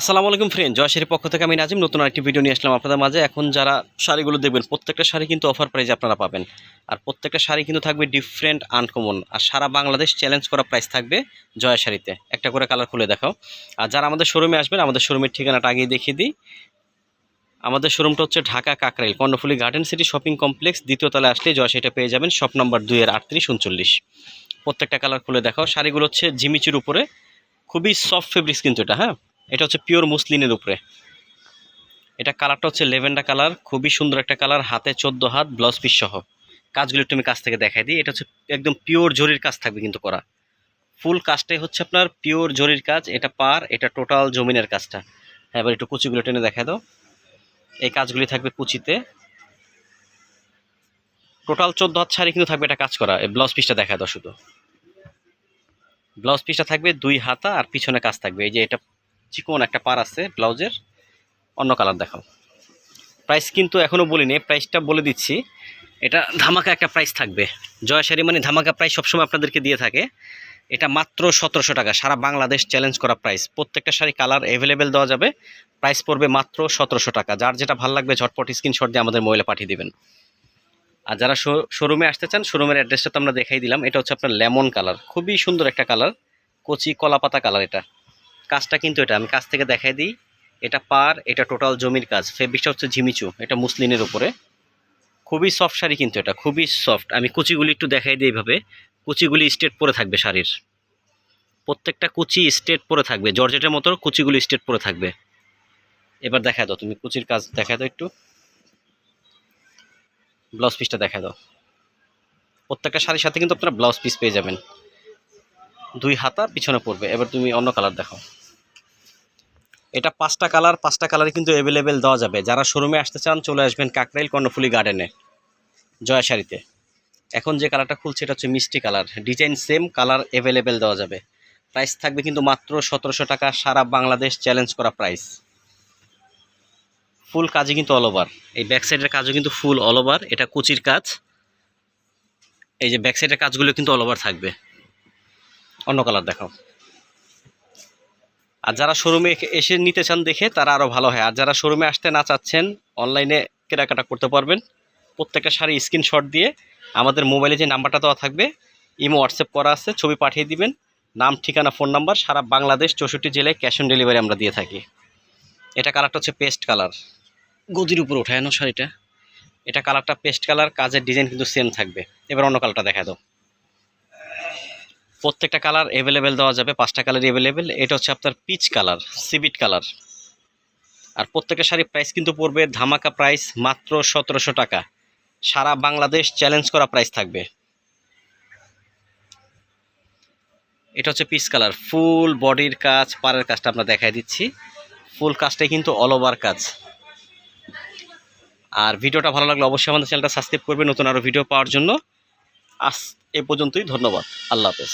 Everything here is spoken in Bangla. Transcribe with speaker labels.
Speaker 1: আসসালামু আলাইকুম ফ্রেন্ড জয়শ্রীর পক্ষ থেকে আমি নাজিম, নতুন একটি ভিডিও নিয়ে আসলাম আপনাদের মাঝে। এখন যারা শাড়িগুলো দেখবেন, প্রত্যেকটা শাড়ি কিন্তু অফার প্রাইজে আপনারা পাবেন। আর প্রত্যেকটা শাড়ি কিন্তু থাকবে ডিফারেন্ট আনকমন আর সারা বাংলাদেশ চ্যালেঞ্জ করা প্রাইস থাকবে জয়া শাড়িতে। একটা করে কালার খুলে দেখাও। আর যারা আমাদের শোরুমে আসবেন, আমাদের শোরুমের ঠিকানাটা আগেই দেখিয়ে দিই। আমাদের শোরুমটা হচ্ছে Dhaka Kakrail, Karnaphuli garden city shopping complex দ্বিতীয় তলায় আসলে জয় সেটা পেয়ে যাবেন শপ নম্বর দুইয়ের আটত্রিশ, উনচল্লিশ। প্রত্যেকটা কালার খুলে দেখাও। শাড়িগুলো হচ্ছে জিমিচুর উপরে। খুবই সফট ফেব্রিক্স কিন্তু এটা হ্যাঁ? এটা হচ্ছে পিওর মুসলিনের উপরে। এটা কালারটা হচ্ছে লেভেন্ডা কালার খুবই সুন্দর একটা কালার হাতে চোদ্দ হাত ব্লাউজ পিস সহ। কাজগুলো একটু আমি কাছ থেকে দেখাই দিই। এটা হচ্ছে একদম পিওর জরির কাজ থাকবে কিন্তু করা। ফুল কাজটাই হচ্ছে আপনার পিওর জরির কাজ, এটা পার, এটা টোটাল জমিনের কাজটা। হ্যাঁ এবার একটু কুচিগুলো টেনে দেখা দাও। এই কাজগুলি থাকবে কুচিতে। টোটাল চোদ্দ হাত শাড়ি কিন্তু থাকবে এটা কাজ করা। এই ব্লাউজ পিসটা দেখা দাও শুধু। ব্লাউজ পিসটা থাকবে দুই হাতা আর পিছনে কাজ থাকবে। এই যে এটা চিকন একটা পার আছে ব্লাউজের, অন্য কালার দেখাও। প্রাইস কিন্তু এখনও বলিনি প্রাইসটা বলে দিচ্ছি। এটা ধামাকা একটা প্রাইস থাকবে। জয় শাড়ি মানে ধামাকা প্রাইস সবসময় আপনাদেরকে দিয়ে থাকে। এটা মাত্র সতেরোশো টাকা। সারা বাংলাদেশ চ্যালেঞ্জ করা প্রাইস প্রত্যেকটা শাড়ি কালার অ্যাভেলেবেল দেওয়া যাবে। প্রাইস পড়বে মাত্র সতেরোশো টাকা। যার যেটা ভালো লাগবে ঝটপট স্ক্রিনশট দিয়ে আমাদের মহিলা পাঠিয়ে দেবেন। আর যারা শোরুমে আসতে চান শোরুমের অ্যাড্রেসটা তো আমরা দেখাই দিলাম। এটা হচ্ছে আপনার লেমন কালার খুবই সুন্দর একটা কালার কচি কলাপাতা কালার এটা। কাজটা কিন্তু এটা, আমি কাজ থেকে দেখাই দিই। এটা পার, এটা টোটাল জমির কাজ। ফেব্রিকটা হচ্ছে ঝিমিচু, এটা মুসলিনের উপরে। খুবই সফট শাড়ি কিন্তু এটা, খুবই সফট। আমি কুচিগুলি একটু দেখাই দিই এইভাবে কুচিগুলি স্ট্রেট পরে থাকবে শাড়ির। প্রত্যেকটা কুচি স্ট্রেট পরে থাকবে, জর্জেটের মতো কুচিগুলি স্ট্রেট পরে থাকবে। এবার দেখা দাও, তুমি কুচির কাজ দেখা দাও একটু। ব্লাউজ পিসটা দেখা দাও। প্রত্যেকটা শাড়ির সাথে কিন্তু আপনারা ব্লাউজ পিস পেয়ে যাবেন। দুই হাতা পিছনে পড়বে। এবার তুমি অন্য কালার দেখো। এটা পাঁচটা কালার পাঁচটা কালারই কিন্তু অ্যাভেলেবেল দেওয়া যাবে। যারা শোরুমে আসতে চান, চলে আসবেন কাকরাইল কর্ণফুলি গার্ডেনে জয়া শাড়িতে এখন যে কালারটা খুলছে, এটা হচ্ছে মিষ্টি colour design same colour available দেওয়া যাবে। প্রাইস থাকবে কিন্তু মাত্র সতেরোশো টাকা। সারা বাংলাদেশ চ্যালেঞ্জ করা প্রাইস ফুল কাজে কিন্তু অল ওভার এই ব্যাক সাইডের কাজও কিন্তু ফুল অল ওভার এটা কুচির কাজ। এই যে ব্যাক সাইডের কাজগুলো কিন্তু অল ওভার থাকবে। অন্য কালার দেখাও। আর যারা শোরুমে এসে নিতে চান দেখে, তারা আরও ভালো হয়। আর যারা শোরুমে আসতে না চাচ্ছেন, অনলাইনে কেনাকাটা করতে পারবেন। প্রত্যেকটা শাড়ি স্ক্রিনশট দিয়ে আমাদের মোবাইলে যে নাম্বারটা দেওয়া থাকবে, ইমো, হোয়াটসঅ্যাপ করা আছে, ছবি পাঠিয়ে দিবেন। নাম, ঠিকানা, ফোন নাম্বার, সারা বাংলাদেশ চৌষট্টি জেলায় ক্যাশ অন ডেলিভারি আমরা দিয়ে থাকি। এটা কালারটা হচ্ছে পেস্ট কালার। গদির উপর ওঠায় না শাড়িটা? এটা কালারটা পেস্ট কালার, কাজের ডিজাইন কিন্তু সেম থাকবে। এবার অন্য কালারটা দেখা দাও। প্রত্যেকটা কালার অ্যাভেলেবেল দেওয়া যাবে, পাঁচটা কালার অ্যাভেলেবেল এটা হচ্ছে আপনার পিচ কালার সিবিট কালার আর প্রত্যেকটা শাড়ির প্রাইস কিন্তু পড়বে ধামাকা প্রাইস মাত্র সতেরোশো টাকা। সারা বাংলাদেশ চ্যালেঞ্জ করা প্রাইস থাকবে। এটা হচ্ছে পিচ কালার ফুল বডির কাজ, পাড়ের কাজটা আমরা দেখাই দিচ্ছি। ফুল কাজটাই কিন্তু অল ওভার কাজ। আর ভিডিওটা ভালো লাগলে অবশ্যই আমাদের চ্যানেলটা সাবস্ক্রাইব করবে নতুন আরও ভিডিও পাওয়ার জন্য। আজ এ পর্যন্তই ধন্যবাদ। আল্লাহ হাফেজ।